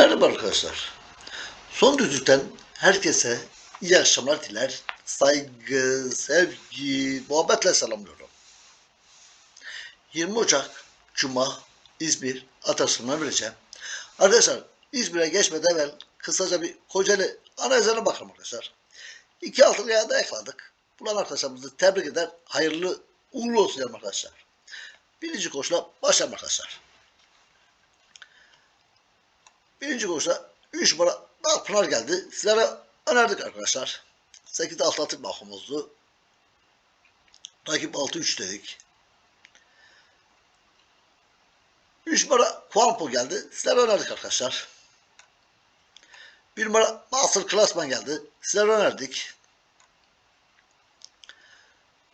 Merhaba arkadaşlar. Son düzlükten herkese iyi akşamlar diler. Saygı, sevgi, muhabbetle selamlıyorum. 20 Ocak Cuma İzmir Atası'na vereceğim. Arkadaşlar İzmir'e geçmeden evvel kısaca bir Kocaeli analizine bakalım arkadaşlar. İki altılıya da yakaladık. Bulan arkadaşlarımızı tebrik eder. Hayırlı uğurlu olsun arkadaşlar. Birinci koşula başlayalım arkadaşlar. Birinci koşuda 3 numara Dalpınar geldi. Sizlere önerdik arkadaşlar. 8'de 6 atık mahkumuzdu. Rakip 6-3 dedik. 3 numara Kuampo geldi. Sizlere önerdik arkadaşlar. 1 numara Master Klasman geldi. Sizlere önerdik.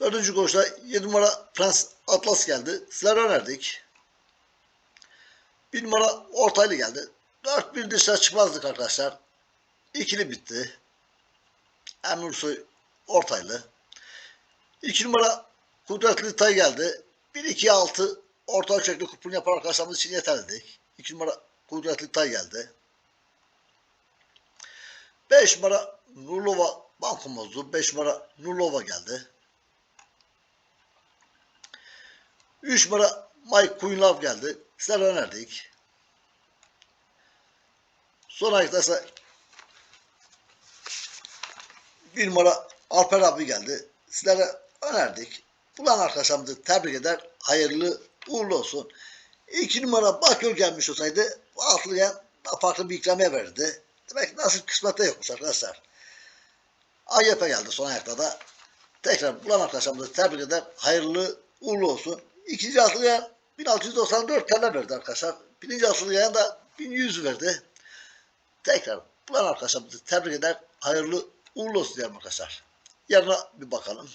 Dördüncü koşuda 7 numara Prens Atlas geldi. Sizlere önerdik. 1 numara Ortaylı geldi. 4-1 dışarı çıkmazdık arkadaşlar. İkili bitti. Emir Soy Ortaylı. 2 numara Kudretli Tay geldi. 1-2-6 orta ölçekli kupon yapan arkadaşlarımız için yeterli. 2 numara Kudretli Tay geldi. 5 numara Nurlova bankomuzdu. 5 numara Nurlova geldi. 3 numara Mike Queenlove geldi. Sizlere önerdik. Son ayakta ise bir numara Alper abi geldi. Sizlere önerdik. Bulan arkadaşlarımızı tebrik eder. Hayırlı uğurlu olsun. İki numara Bakır gelmiş olsaydı altlıya daha farklı bir ikramiye verirdi. Demek ki nasıl kısmette yokmuş arkadaşlar. AYP geldi son ayakta da. Tekrar bulan arkadaşlarımızı tebrik eder. Hayırlı uğurlu olsun. İkinci altlıya 1694 TL verdi arkadaşlar. Birinci altlıya da 1100 verdi. Tekrar bulan arkadaşlarımızı tebrik eder. Hayırlı uğurlu olsun diyelim arkadaşlar. Yarına bir bakalım.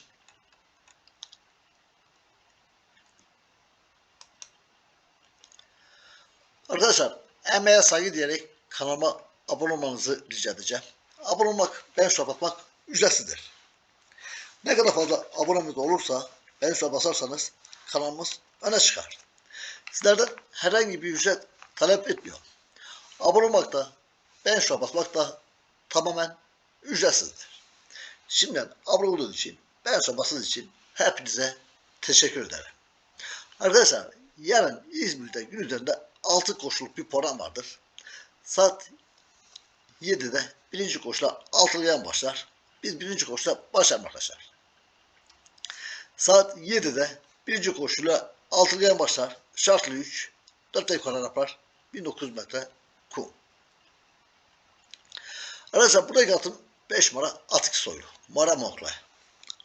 Arkadaşlar emeğe saygı diyerek kanalıma abone olmanızı rica edeceğim. Abone olmak, ben atmak ücretsizdir. Ne kadar fazla abonelik olursa, ben basarsanız kanalımız öne çıkar. Sizlerden herhangi bir ücret talep etmiyorum. Abone olmak da, ben şu basmak da tamamen ücretsizdir. Şimdiden abone için, ben şu basınız için hepinize teşekkür ederim. Arkadaşlar yarın İzmir'de gün üzerinde 6 koşuluk bir program vardır. Saat 7'de birinci koşula altılayan başlar. Biz birinci koşula başlayalım arkadaşlar. Saat 7'de birinci koşula altılayan başlar. Şartlı 3. 4 yukarı yapar. 1900 metre kum. Arkadaşlar buradaki atım 5 numara atık soylu. Mara Mokla.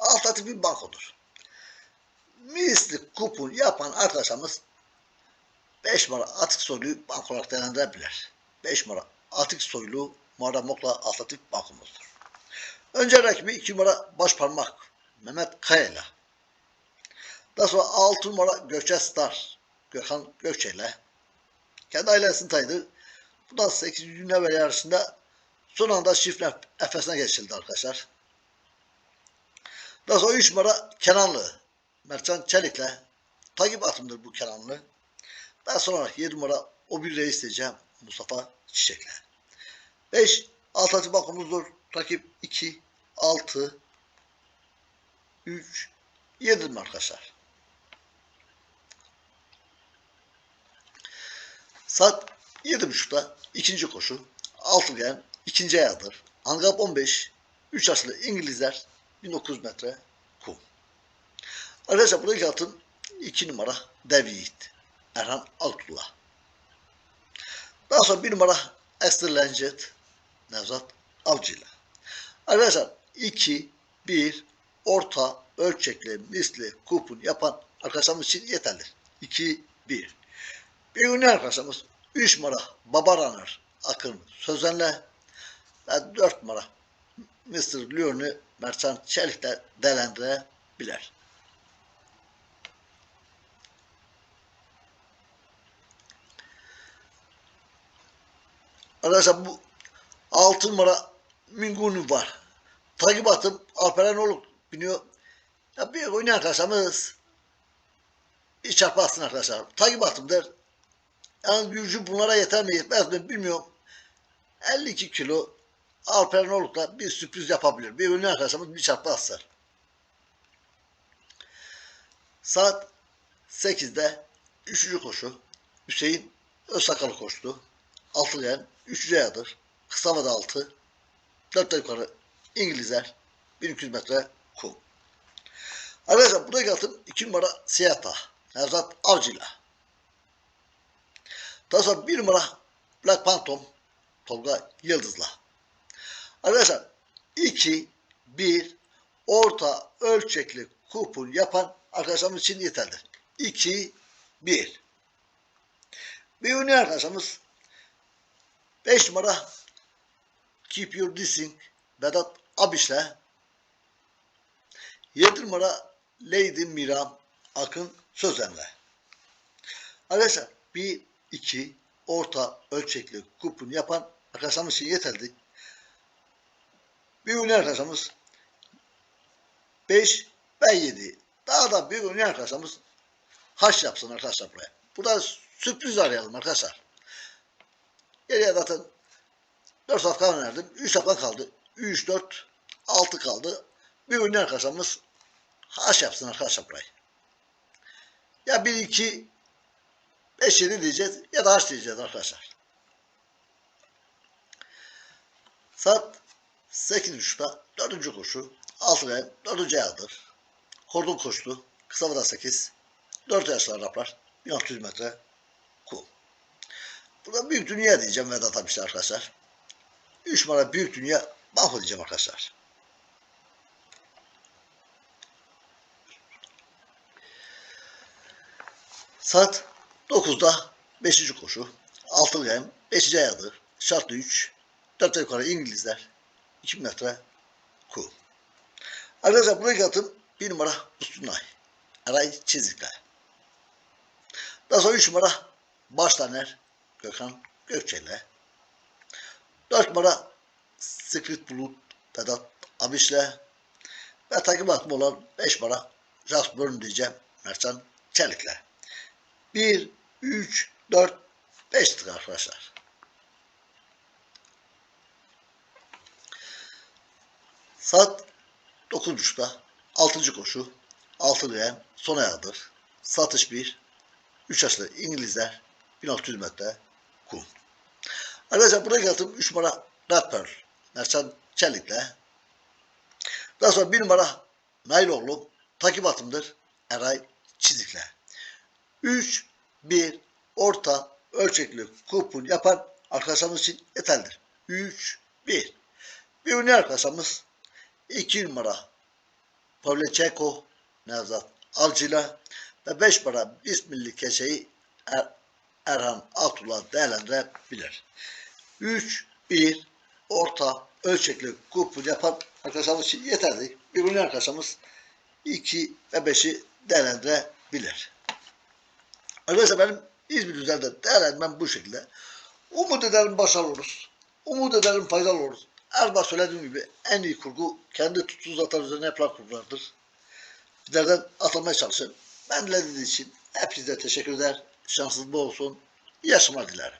Alt atı bir bankodur. Misli kupon yapan arkadaşlarımız 5 numara atık soyluyu bank olarak değerlendirebilir. 5 numara atık soylu Mara Mokla atletik bankomuzdur. Önce rakibi 2 numara baş parmak Mehmet Kaya'yla. Daha sonra 6 numara Gökçe Star Gökhan Gökçe ile kendi ailesini tanıdı. Bu da 8. dünya ve son anda şifre Efes'ine geçildi arkadaşlar. Daha sonra 3 numara Kenanlı Mertcan Çelik'le takip atımdır bu Kenanlı. Daha sonra 7 numara o bir reis diyeceğim Mustafa Çiçek'le. 5 alternatif bankomuzdur. Rakip 2, 6, 3, 7 arkadaşlar. Saat 7.30'da ikinci koşu. Altıgen ikinci ayağıdır. Angap 15. 3 yaşlı İngilizler 1900 metre kum. Arkadaşlar buradaki atın 2 numara Dev Yiğit. Erhan Altullah. Daha sonra 1 numara Esther Lencet Nevzat Avcı ile. Arkadaşlar 2, 1 orta ölçekli misli kupon yapan arkadaşlarımız için yeterlidir. 2, 1. Bir ünlü arkadaşlarımız 3 numara Babaranır Akın Sözenle ve 4 numara Mr. Leon'u Mertcan Çelik'te değerlendirebilir. Arkadaşlar bu 6 numara Mingunu var. Takip atım Alperen Oluk biniyor. Ya bir oynayan arkadaşlarımız hiç çarpmasın arkadaşlar. Takip atım der. Yani gücü bunlara yeter mi yetmez mi bilmiyorum. 52 kilo Alperen Oluk'la bir sürpriz yapabilir. Bir ünlü arkadaşımız bir çarpı atsar. Saat 8'de 3. koşu Hüseyin Özsakalı koştu. Altıgen 3. ayadır. Kısa vada 6. 4 yukarı İngilizler 1200 metre kum. Arkadaşlar buraya geldim 2 numara Siyata. Nevzat Avcı'yla. Daha sonra 1 numara Black Phantom Tolga Yıldız'la. Arkadaşlar 2 1 orta ölçekli kupon yapan arkadaşlarımız için yeterlidir. 2 1 Bir ünlü arkadaşımız 5 numara Keep Your Dissing Vedat Abiş'le 7 numara Lady Miram Akın Sözen'le. Arkadaşlar 1 2 orta ölçekli kupon yapan arkadaşlarımız için yeterli. Bir ünlü arkadaşımız 5 ve 7. Daha da ünlü arkadaşımız haş yapsın arkadaşlar buraya. Burada sürpriz arayalım arkadaşlar. Geriye zaten 4 safkan önerdim. 3 safkan kaldı. 3, 4, 6 kaldı. Bir ünlü arkadaşımız haş yapsın arkadaşlar burayı. Ya 1, 2, 5, 7 diyeceğiz ya da haş diyeceğiz arkadaşlar. Saat 8.30'da 4. koşu. 6 ve 4. ayağıdır. Kordon koştu. Kısa vada 8. 4 yaşlar raplar. 1600 metre kum. Burada büyük dünya diyeceğim Vedat abi işte arkadaşlar. 3 numara büyük dünya banko diyeceğim arkadaşlar. Saat 9'da 5. koşu. 6 gem 5. ayağıdır. Şartlı 3. 4 yukarı İngilizler. 2 metre kum. Arkadaşlar buraya katım 1 numara Ustunay. Aray Çizikler. Daha sonra 3 numara Başlaner Gökhan Gökçe'yle. 4 numara Secret Bulut Vedat Abiş'le ve takip atma olan 5 numara Jasper diyeceğim Mertcan Çelik'le. 1, 3, 4, 5 tık arkadaşlar. Saat 9.30'da 6. koşu 6 leğen son ayağıdır. Satış 1 3 yaşlı İngilizler 1600 metre kum. Arkadaşlar buraya geldim 3 numara Red Pearl Mersan Çelik'le. Daha sonra 1 numara Nailoğlu takip atımdır Eray Çizik'le. 3 1 orta ölçekli kupon yapan arkadaşlarımız için yeterlidir. 3 1 bir ünlü arkadaşımız 2 numara Pavlečenko Nevzat Avcı'yla ve 5 para İsmilli keşeyi er, Erhan Altullah değerlendirebilir. 3 1 orta ölçekli kupon yapan arkadaşımız için yeterli. Bir ünlü arkadaşımız 2 ve 5'i değerlendirebilir. Arkadaşlar benim İzmir üzerinde değerlendirmem bu şekilde. Umut ederim başarılı oluruz. Umut ederim faydalı oluruz. Her bak söylediğim gibi en iyi kurgu kendi tutsuz atar üzerine yapılan kurgulardır. Bizlerden atılmaya çalışın. Ben dinlediğiniz için hepinize teşekkür eder. Şansınız bol olsun. İyi yaşamlar dilerim.